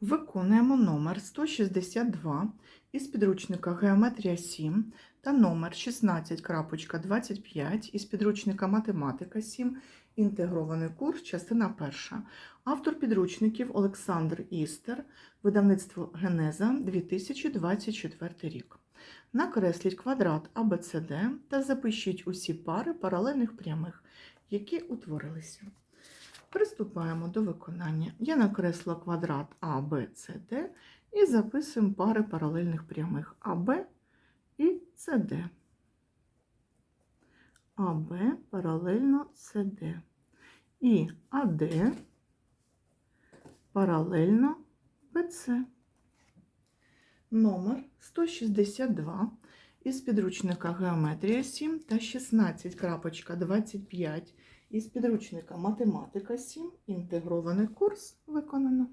Виконуємо номер 162 із підручника Геометрія 7 та номер 16.25 із підручника Математика 7. Інтегрований курс, частина перша. Автор підручників Олександр Істер, видавництво Генеза 2024 рік. Накресліть квадрат АБЦД та запишіть усі пари паралельних прямих, які утворилися. Приступаємо до виконання. Я накресла квадрат А, Б, і записуємо пари паралельних прямих АБ і СД. АБ паралельно СД. І АД паралельно БЦ. Номер 162 із підручника Геометрія 7 та 16 крапочка 25 із підручника Математика 7. Інтегрований курс виконано.